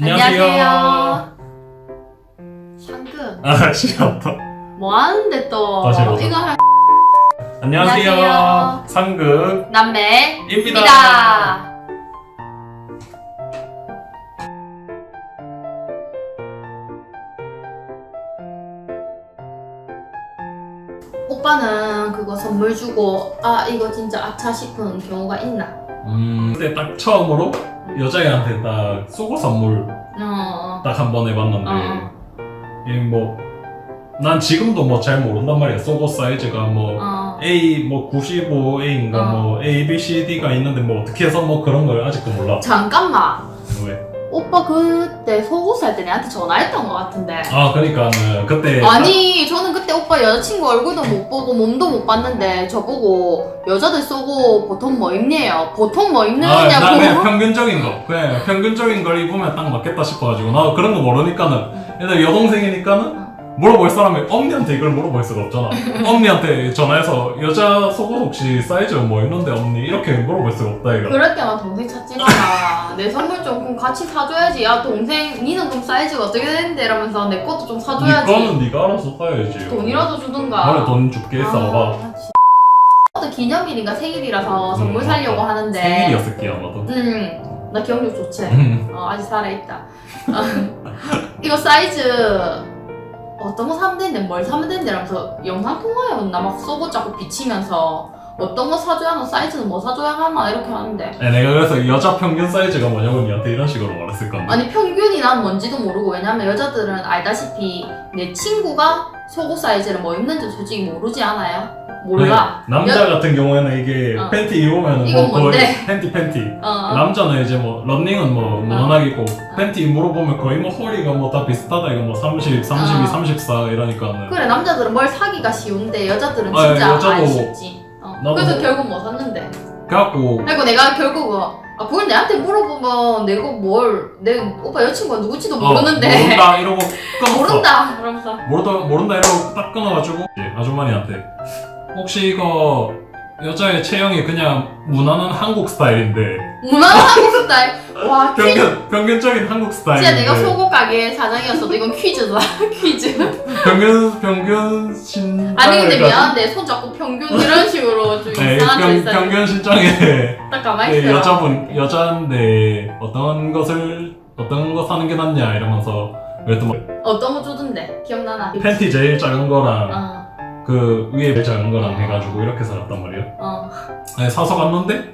안녕하세요. 샹크 아 싫었다. 뭐 하는데 또 다시 해보자. 이거 할 안녕하세요. 안녕하세요. 상극 남매입니다. 입니다. 오빠는 그거 선물 주고 아 이거 진짜 아차 싶은 경우가 있나? 음 그때 딱 처음으로 여자애한테 딱 속옷 선물 어. 딱 한 번 해봤는데 어. 이뭐난 지금도 뭐 잘 모른단 말이야. 속옷 사이즈가 뭐 어. A 뭐 95A인가 어. 뭐 A, B, C, D가 있는데 뭐 어떻게 해서 뭐 그런 걸 아직도 몰라. 잠깐만. 왜? 오빠 그때 속옷 살 때 내한테 전화했던 것 같은데. 아 그러니까는 그때 아니 저는 그때 오빠 여자친구 얼굴도 못 보고 몸도 못 봤는데 저보고 여자들 쏘고 보통 뭐 입네요. 보통 뭐 아, 나 입느냐고. 그냥 평균적인 거, 그냥 평균적인 걸 입으면 딱 맞겠다 싶어가지고. 나 그런 거 모르니까는. 일단 여동생이니까는 물어볼 사람이 언니한테 이걸 물어볼 수가 없잖아. 언니한테 전화해서 여자 속옷 혹시 사이즈 뭐 있는데 언니 이렇게 물어볼 수가 없다 이거. 그럴 때만 동생 찾지 마라 내 선물 좀 그럼 같이 사줘야지 야 동생 니는 그럼 사이즈가 어떻게 되는데 이러면서 내 것도 좀네 사줘야지 거는 네가 알아서 사야지. 돈이라도 주든가 원래 돈 줄게 써봐. 아, 씨. 또 기념일인가 생일이라서 선물 음, 살려고 맞다. 하는데 생일이었을게 아마도. 음 나 기억력 좋지 음. 어, 아직 살아있다. 어, 이거 사이즈 어떤 거 사면 되는데 뭘 사면 되는데 이러면서 영상 통화해온나 막 쏘고 자꾸 비치면서. 어떤 거 사줘야 하나 사이즈는 뭐 사줘야 하나 이렇게 하는데. 네, 내가 그래서 여자 평균 사이즈가 뭐냐고 니한테 이런 식으로 말했을 건데. 아니 평균이 난 뭔지도 모르고 왜냐면 여자들은 알다시피 내 친구가 속옷 사이즈를 뭐 입는지 솔직히 모르지 않아요? 몰라. 네, 남자 같은 경우에는 이게 어. 팬티 입으면 이건 뭐 거의 뭔데? 팬티 팬티. 어, 어. 남자는 이제 뭐 런닝은 뭐 무난하게 입고 팬티 물어보면 거의 뭐 허리가 뭐 다 비슷하다 이거 뭐 30, 32, 어. 34 이러니까는 그래 남자들은 뭘 사기가 쉬운데 여자들은 아, 진짜 여자도- 안 쉽지. 어. 나도 그래서 뭐- 결국 뭐 샀는데. 그래갖고 그리고 내가 결국 어, 아 그걸 내한테 물어보면 내가 뭘 내 오빠 여친구가 누구지도 어, 모르는데. 모른다 이러고 끊었어. 모른다. 그러면서 모르다, 모른다 이러고 딱 끊어가지고 이제 아주머니한테. 혹시 이거 여자의 체형이 그냥 무난한 한국 스타일인데. 무난한 한국 스타일? 와 퀴즈. 평균, 평균적인 한국 진짜 스타일인데. 내가 속옷 가게 사장이었어도 이건 퀴즈다. 퀴즈. 평균 평균 신장을 아니 근데 가지고- 미안한데 손 잡고 평균 이런 식으로 좀 네, 이상한 평, 짓 평균 신장에. 딱 가만히 네, 있어라 여자분 여자인데 어떤 것을 어떤 거 사는 게 낫냐 이러면서 그랬더니 뭐 어떤 거 주던데? 기억나나? 팬티 제일 작은 거랑 어, 그 위에 작은 거랑 해가지고 이렇게 살았단 말이야. 어. 아니, 사서 갔는데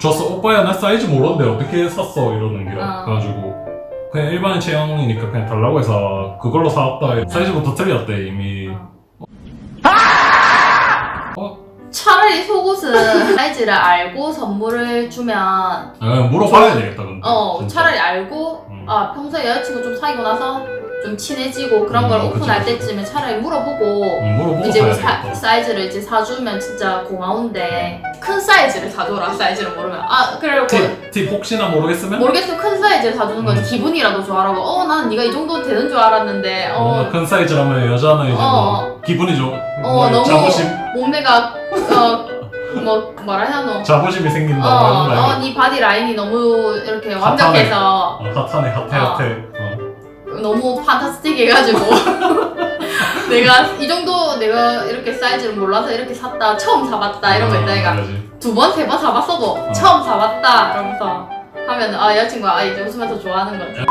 줬어 오빠야 나 사이즈 모르는데 어떻게 샀어 이러는 게 어. 그래가지고 그냥 일반 체형이니까 그냥 달라고 해서 그걸로 사왔다 사이즈부터 틀렸대 이미 차라리 속옷은 사이즈를 알고 선물을 주면 아, 물어봐야 되겠다 근데 어 진짜. 차라리 알고 음. 아 평소에 여자친구 좀 사귀고 나서 좀 친해지고 그런 음, 걸 그치, 오픈할 그치. 때쯤에 차라리 물어보고 응, 물어보고 이제 사야 뭐 사, 되겠다 사이즈를 이제 사주면 진짜 고마운데 큰 사이즈를 사줘라 사이즈를 모르면 아 그래 고 팁, 팁 혹시나 모르겠으면 모르겠으면 큰 사이즈를 사주는 거지 음. 기분이라도 좋아라고 어 나는 네가 이 정도 되는 줄 알았는데 어, 어, 큰 사이즈라면 여자는 이제 어, 뭐 기분이 좋어뭐 너무 자부심 몸매가 어뭐 뭐라 해야 노 자부심이 생긴다 어? 어, 네 바디 라인이 너무 이렇게 핫하네. 완벽해서 어, 핫하네 핫해 어. 핫해 어. 너무 판타스틱 해가지고 내가 이 정도 내가 이렇게 사이즈를 몰라서 이렇게 샀다 처음 사봤다 이런 거 있다 얘가 알지. 두 번 세 번 사봤어도 어. 처음 사봤다 이러면서 하면 아 여자친구가 아 이제 웃으면서 좋아하는 거지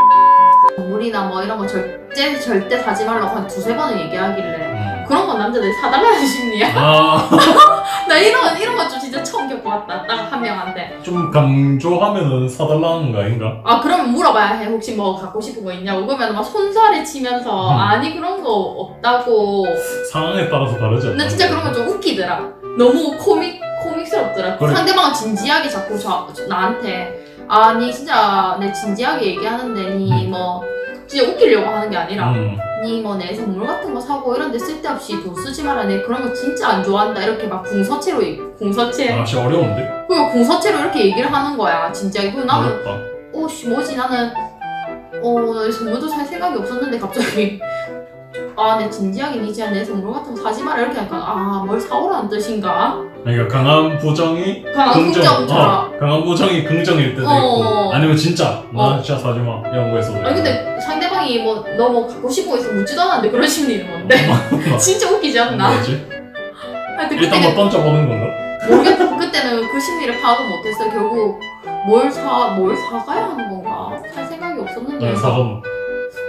선물이나 뭐 이런 거 절대 절대 사지 말라고 한 두세 번을 얘기하길래 음. 그런 건 남자들이 사달라는 심리야. 아, 나 이런 이런 거좀 진짜 처음 겪어봤다. 딱 한 명한테. 좀 강조하면은 사달라는 거 아닌가? 아 그러면 물어봐야 해. 혹시 뭐 갖고 싶은 거 있냐고. 그러면 막 손살에 치면서 음. 아니 그런 거 없다고. 상황에 따라서 다르지 않나? 근데 진짜 그런 거좀 웃기더라. 너무 코믹 코믹스럽더라. 그래. 상대방은 진지하게 자꾸 저, 저- 나한테 아니 진짜 내 진지하게 얘기하는데 니 뭐 진짜 웃기려고 하는 게 아니라 음. 니뭐내 선물 같은 거 사고 이런 데 쓸데없이 돈 쓰지 마라 내 그런 거 진짜 안 좋아한다 이렇게 막 궁서체로 얘기- 궁서체 아, 진짜 어려운데? 그리고 궁서체로 이렇게 얘기를 하는 거야 진짜 이거 나는 어렵다. 어씨 뭐지 나는 어 선물도 살 생각이 없었는데 갑자기 아, 내 진지하게 니지야 내선물 같은 거 사지 마라 이렇게 하니까 아, 뭘 사오라는 뜻인가? 그러니까 강한 부정이 강한 긍정처럼. 어, 강한 부정이 긍정일 때도 어. 있고 아니면 진짜 나 어. 진짜 사지 마 이런 거에서 아니 근데 상대방이 뭐 너 뭐 갖고 싶은 거 있으면 묻지도 않았는데 그런 심리는 뭔데? 진짜 웃기지 않나? 뭐지? 하여튼 일단 그때는 뭐 던져보는 건가? 모르겠어. 그때는 그 심리를 파악을 못했어. 결국 뭘 사, 뭘 사가야 하는 건가? 살 생각이 없었는데. 네, 사건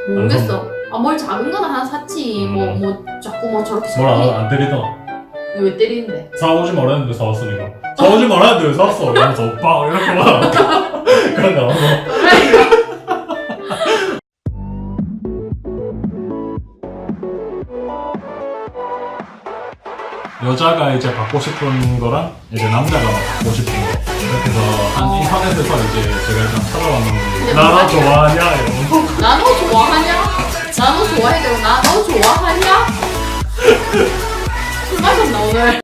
모르겠어. 아, 뭘 작은 거나 하나 샀지. 뭐, 음. 뭐, 자꾸 뭐 저렇게 뭘안 사기. 안 때리더나 왜 때리는데? 사오지 말았는데 사왔으니까 사오지 말았는데 왜 샀어? 이러면서 오빠 이렇게 막 그런 거 하고 여자가 이제 받고 싶은 거랑 이제 남자가 받고 싶은 거 이렇게 해서 한 어. 인터넷에서 이제 제가 일단 찾아봤는데 나너 뭐가- 좋아하냐 이러면서 나너 좋아하냐? 나너 좋아해. 그럼 나너 좋아하냐? 술 마셨나, 오늘?